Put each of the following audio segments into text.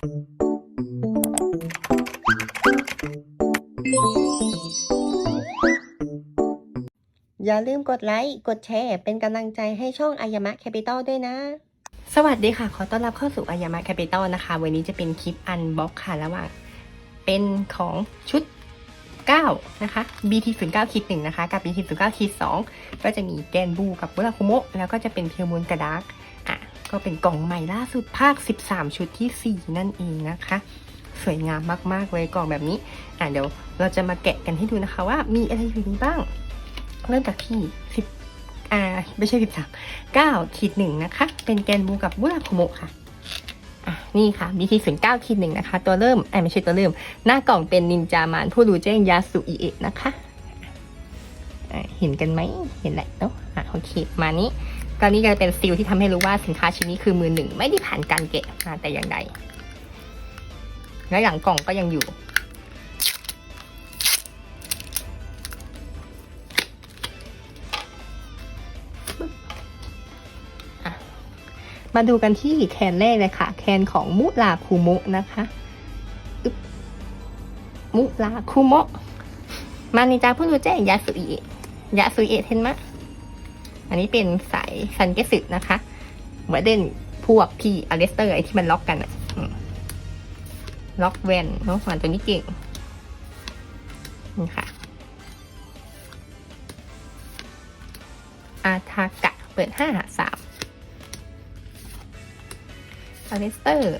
อย่าลืมกดไลค์ กดแชร์ เป็นกำลังใจให้ช่องอายามะแคปิตอลด้วยนะ สวัสดีค่ะ ขอต้อนรับเข้าสู่อายามะแคปิตอลนะคะ วันนี้จะเป็นคลิปอันบ็อกค่ะ ระหว่างเป็นของชุด 9 นะคะ BT 0 9 คิด1นะคะ กับ BT 0 9 คิด2ก็จะมีแกนบูกับบุราคุโมะ แล้วก็จะเป็นเพียวมูลกระดาร์กอะ ก็เป็นกล่องใหม่ล่าสุดภาค 13 ชุดทีสี่ 4 นั่นเองนะคะ สวยงามมากๆเลยกล่องแบบนี้ อะเดี๋ยวเราจะมาแกะกันให้ดูนะคะว่ามีอะไรอยู่ในบ้าง เริ่มจากที่สิบอ่า ไม่ใช่สิบสามเก้าขีดหนึ่งนะคะ เป็นแกนบูกับบุราคุโมะค่ะอะ นี่ค่ะ BT ศูนย์เก้าขีดหนึ่งนะคะ ตัวเริ่มไอ้ไม่ใช่ตัวเริ่ม หน้ากล่องเป็นนินจามานผู้รู้แจ้งยาสุอิเอะนะคะอะเห็นกันไหมเห็นแหละเนาะอะโอเค มานี้ ตอนนี้ก็เป็นซีลที่ทำให้รู้ว่าสินค้าชิ้นนี้คือมือหนึ่งไม่ได้ผ่านการแกะมาแต่อย่างใดและหลังกล่องก็ยังอยู่ มาดูกันที่แคนแรกเลยค่ะ แคนของมุลาคุโมะนะคะมุลาคุโมะมานิจาผู้รู้แจ้งยาสุอิเอะยาสุอิเอะเทนมะ อันนี้เป็นสายซันเกสึนะคะเหมือนเด่นพวกพี่อเลสเตอร์ไอที่มันล็อกกันอะล็อกแวนเนาะมันตัวนี้เก่งนี่ค่ะ อาทากะ เปิดห้าสามอเลสเตอร์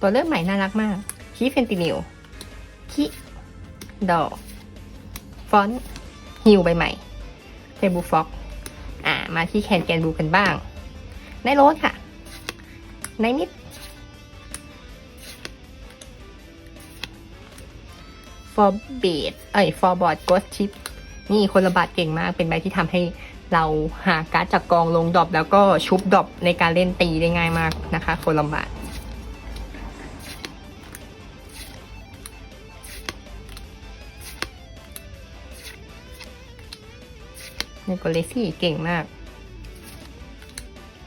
ตัวเริ่มใหม่น่ารักมากคีเฟนตินิลคิดอฟอนต์ ฮิวใบใหม่เทบูฟ็อกอ่า มาที่แคนแกนบูกันบ้าง ในโรสค่ะ ในมิดฟอร์เบดเอ้ยฟอร์บอร์ดก h ชิปนี่คนระบาดเก่งมาก เป็นใบที่ทำให้เราหาการ์ดจากกองลงดอปแล้วก็ชุบดอปในการเล่นตีได้ง่ายมากนะคะ คนลำบาก ในกเลซี่เก่งมาก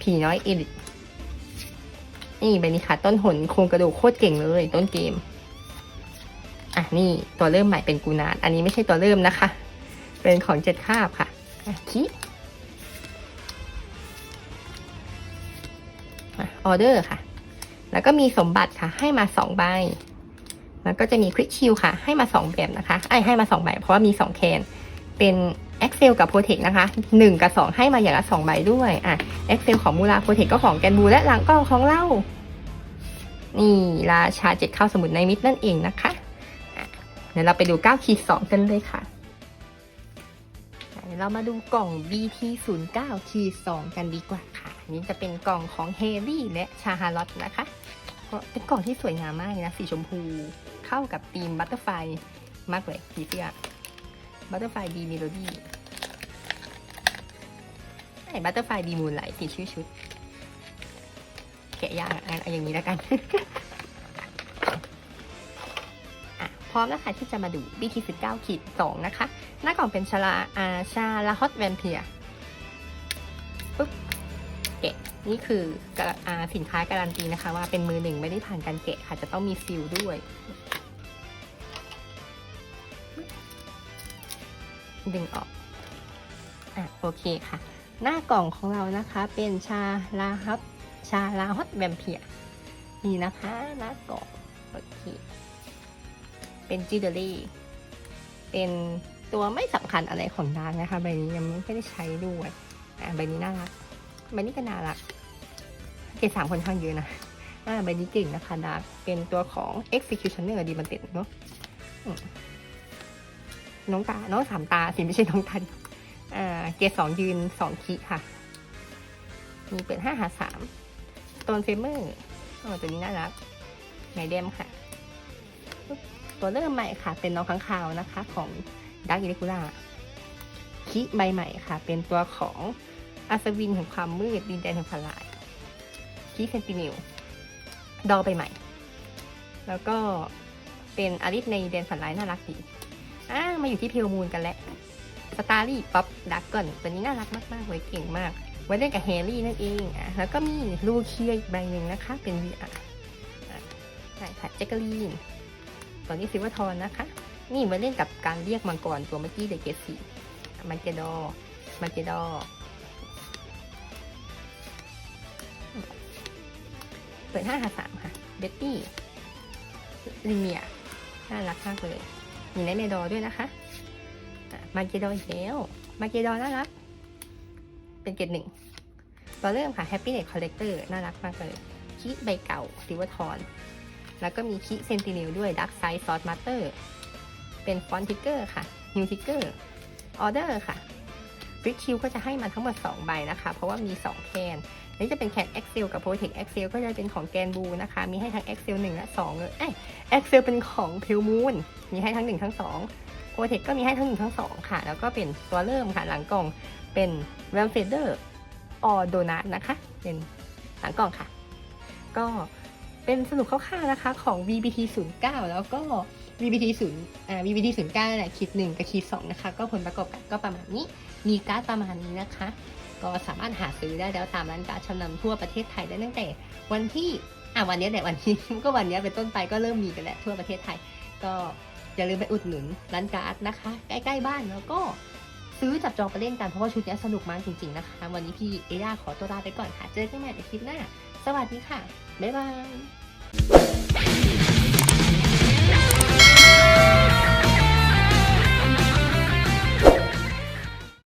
ผีน้อยเอลิทนี่ใบนี้ค่ะ ต้นหนโครงกระดูกโคตรเก่งเลย ต้นเกม อะนี่ตัวเริ่มใหม่เป็นกูนาน อันนี้ไม่ใช่ตัวเริ่มนะคะ เป็นของเจ็ดคาบค่ะอะคิออเดอร์ค่ะ แล้วก็มีสมบัติค่ะ ให้มาสองใบ แล้วก็จะมีควิกชิลค่ะ ให้มาสองแบบนะคะไอ้ให้มาสองใบเพราะว่ามีสองแคน เป็น Excel กับ Protect นะคะหนึ่งกับสองให้มาอย่างละสองใบด้วยอะ Excel ของมูลา Protect ก็ของแกนบูและหลังกล้องของเรานี่ราชาเจ็ดข้าวสมุนในมิตรนั่นเองนะคะเดี๋ยวเราไปดู9ขีด2กันเลยค่ะเดี๋ยวเรามาดูกล่อง BT 0 9ขีด2กันดีกว่าค่ะ นี้จะเป็นกล่องของเฮรี่และชาฮาร์ลอตนะคะก็เป็นกล่องที่สวยงามมากเลยนะสีชมพู เข้ากับธีมบัตเตอร์ไฟมากเลยสีเสื้อ บัตเตอร์ไฟดีเมโลดี้ไอ้บัตเตอร์ไฟดีมูนไหลสีชื่อชุด แกะยากอะเอาอย่างนี้แล้วกันอะพร้อมแล้วค่ะที่จะมาดู BT 1 9ขีด2นะคะ หน้ากล่องเป็นชาลาอาชาลาฮอตแวมเพียปุ๊บแกะนี่คืออสินค้าการันตีนะคะ ว่าเป็นมือหนึ่งไม่ได้ผ่านการแกะค่ะ จะต้องมีซีลด้วย ดึงออกอะโอเคค่ะ หน้ากล่องของเรานะคะเป็นชาลาฮอตชาลาฮอตแวมเพียนี่นะคะหน้ากล่องโอเคเป็นจิเดอรี่ เป็นตัวไม่สำคัญอะไรของดาร์กนะคะ ใบนี้ยังไม่ได้ใช้ด้วยอ่าใบนี้น่ารักใบนี้ก็น่ารักเกรดสามคนข้างเยอะนะอ่าใบนี้เก่งนะคะดาร์กเป็นตัวของ executioner ดีมันเต็ดเนาะ น้องตา น้องสามตา สิไม่ใช่น้องตาดิอ่าเกสองยืนสองคีค่ะ มีเปิดห้าหาสามโตนเฟเมอร์อ๋อตัวนี้น่ารักไงเดมค่ะ ตัวเริ่มใหม่ค่ะ เป็นน้องค้างคาวนะคะ ของดักอิเลกูล่าคิใบใหม่ค่ะ เป็นตัวของอัศวินแห่งความมืดดินแดนแห่งพลายคิเซนติเนลดอใบใหม่ แล้วก็เป็นอาริสในแดนฝันร้ายน่ารักดี อ่ามาอยู่ที่เพลมูนกันแล้วสตาร์ลี่ป๊อปดักก่อนตัวนี้น่ารักมากๆเลยเก่งมากไว้เล่นกับแฮร์รี่นั่นเองอะแล้วก็มีลูเคียอีกใบหนึ่งนะคะ เป็น VR อะใช่ค่ะแจ็คเกอรีนตอนนี้ซิวทอนนะคะ นี่มาเล่นกับการเรียกมังกรตัวเมื่อกี้เดเกสีมันเกดอมันเกดอเปิดห้าหาสามค่ะ เบตตี้ลิเมียน่ารักมากเลย มีไนเมดอด้วยนะคะ มาเกดออีกแล้ว มาเกดอน่ารัก เป็นเกรดหนึ่งเราเริ่มค่ะ Happiness Collector น่ารักมากเลย คิใบเก่าซิวทอน แล้วก็มีคิเซนติเนลด้วย Dark Side Sword Master เป็นฟอนติกเกอร์ค่ะ New Ticker Order ค่ะ ฟิกคิวก็จะให้มาทั้งหมด 2 ใบนะคะ เพราะว่ามี 2 แคนนี้จะเป็นแคน Excel กับ Protect Excel ก็จะเป็นของแกนบูนะคะ มีให้ทั้ง Excel 1 และ 2 เลยเอ้ย Excel เป็นของ p a l Moon มีให้ทั้ง 1 ทั้ง 2 Protect ก็มีให้ทั้ง 1 ทั้ง 2 ค่ะ แล้วก็เป็นตัวเริ่มค่ะ หลังกล่องเป็น r a m f a d e r or Donut นะคะ เป็นหลังกล่องค่ะ ก็ เป็นสรุปคร่าวๆนะคะของ VBT 09แล้วก็ VBT 0อ่า VBT 09แหละคิด1กับคิด2นะคะ ก็ผลประกอบกันก็ประมาณนี้ มีการ์ดประมาณนี้นะคะ ก็สามารถหาซื้อได้แล้วตามร้านการ์ดชั้นนำทั่วประเทศไทยได้ตั้งแต่ วันที่อะวันนี้แหละวันนี้ก็วันนี้เป็นต้นไปก็เริ่มมีกันแล้วทั่วประเทศไทย ก็อย่าลืมไปอุดหนุนร้านการ์ดนะคะ ใกล้ๆบ้านแล้วก็ซื้อจับจองไปเล่นกันเพราะว่าชุดนี้สนุกมากจริงๆนะคะ วันนี้พี่เอย่าขอตัวลาไปก่อนค่ะ เจอกันใหม่ในคลิปหน้า สวัสดีค่ะ บ๊ายบาย Thank